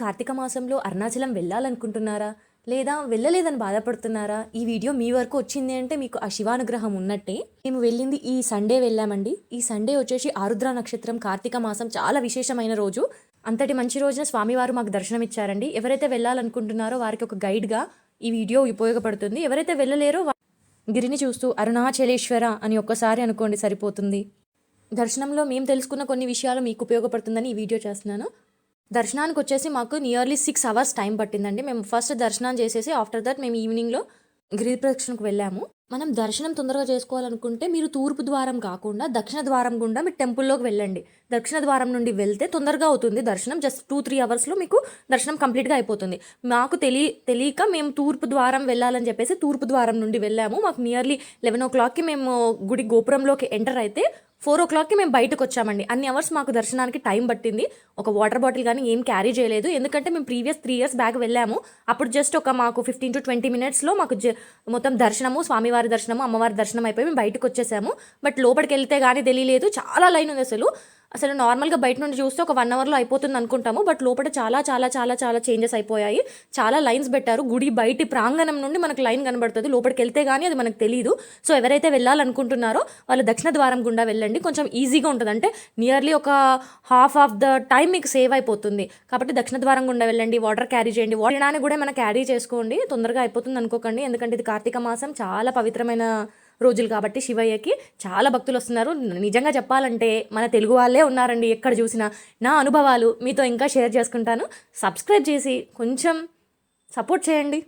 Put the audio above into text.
కార్తీక మాసంలో అరుణాచలం వెళ్ళాలనుకుంటున్నారా? లేదా వెళ్ళలేదని బాధపడుతున్నారా? ఈ వీడియో మీ వరకు వచ్చింది అంటే మీకు ఆ శివానుగ్రహం ఉన్నట్టే. మేము వెళ్ళింది ఈ సండే వెళ్ళామండి. ఈ సండే వచ్చేసి ఆరుద్ర నక్షత్రం కార్తీక మాసం చాలా విశేషమైన రోజు. అంతటి మంచి రోజున స్వామివారు మాకు దర్శనం ఇచ్చారండి ఎవరైతే వెళ్ళాలనుకుంటున్నారో వారికి ఒక గైడ్గా ఈ వీడియో ఉపయోగపడుతుంది. ఎవరైతే వెళ్ళలేరో గిరిని చూస్తూ అరుణాచలేశ్వర అని ఒక్కసారి అనుకోండి సరిపోతుంది. దర్శనంలో మేము తెలుసుకున్న కొన్ని విషయాలు మీకు ఉపయోగపడుతుందని ఈ వీడియో చేస్తున్నాను. దర్శనానికి వచ్చేసి మాకు నియర్లీ సిక్స్ అవర్స్ టైం పట్టిందండి. మేము ఫస్ట్ దర్శనం చేసేసి ఆఫ్టర్ దట్ మేము ఈవినింగ్లో గిరి ప్రదక్షిణకు వెళ్ళాము. మనం దర్శనం తొందరగా చేసుకోవాలనుకుంటే మీరు తూర్పు ద్వారం కాకుండా దక్షిణ ద్వారం గుండా మీరు టెంపుల్లోకి వెళ్ళండి. దక్షిణ ద్వారం నుండి వెళ్తే తొందరగా అవుతుంది దర్శనం. జస్ట్ టూ త్రీ అవర్స్లో మీకు దర్శనం కంప్లీట్గా అయిపోతుంది. మాకు తెలియ తెలియక మేము తూర్పు ద్వారం వెళ్ళాలని చెప్పేసి తూర్పు ద్వారం నుండి వెళ్ళాము. మాకు నియర్లీ లెవెన్ ఓ క్లాక్కి మేము గుడి గోపురంలోకి ఎంటర్ అయితే ఫోర్ ఓ క్లాక్కి మేము బయటకు వచ్చామండి. అన్ని అవర్స్ మాకు దర్శనానికి టైం పట్టింది. ఒక వాటర్ బాటిల్ కానీ ఏం క్యారీ చేయలేదు. ఎందుకంటే మేము ప్రీవియస్ త్రీ ఇయర్స్ బ్యాక్ వెళ్ళాము. అప్పుడు జస్ట్ ఒక మాకు ఫిఫ్టీన్ టు ట్వంటీ మినిట్స్లో మాకు మొత్తం దర్శనము స్వామివారి దర్శనము అమ్మవారి దర్శనం అయిపోయి మేము బయటకు వచ్చేసాము. బట్ లోపలికి వెళ్తే కానీ తెలియలేదు. చాలా లైన్ ఉంది అసలు. అసలు నార్మల్గా బయట నుండి చూస్తే ఒక వన్ అవర్లో అయిపోతుంది అనుకుంటాము బట్ లోపల చాలా చాలా చాలా చాలా చేంజెస్ అయిపోయాయి. చాలా లైన్స్ పెట్టారు. గుడి బయటి ప్రాంగణం నుండి మనకు లైన్ కనబడుతుంది. లోపలికి వెళ్తే కానీ అది మనకు తెలియదు సో ఎవరైతే వెళ్ళాలనుకుంటున్నారో వాళ్ళు దక్షిణ ద్వారం గుండా వెళ్ళండి. కొంచెం ఈజీగా ఉంటుంది. అంటే నియర్లీ ఒక హాఫ్ ఆఫ్ ద టైం మీకు సేవ్ అయిపోతుంది. కాబట్టి దక్షిణ ద్వారం గుండా వెళ్ళండి. వాటర్ క్యారీ చేయండి. వాటర్ కూడా మనం క్యారీ చేసుకోండి. తొందరగా అయిపోతుంది అనుకోకండి. ఎందుకంటే ఇది కార్తీక మాసం. చాలా పవిత్రమైన రోజులు కాబట్టి శివయ్యకి చాలా భక్తులు వస్తున్నారు. నిజంగా చెప్పాలంటే మన తెలుగు వాళ్ళే ఉన్నారండి ఎక్కడ చూసినా. నా అనుభవాలు మీతో ఇంకా షేర్ చేసుకుంటాను. సబ్స్క్రైబ్ చేసి కొంచెం సపోర్ట్ చేయండి.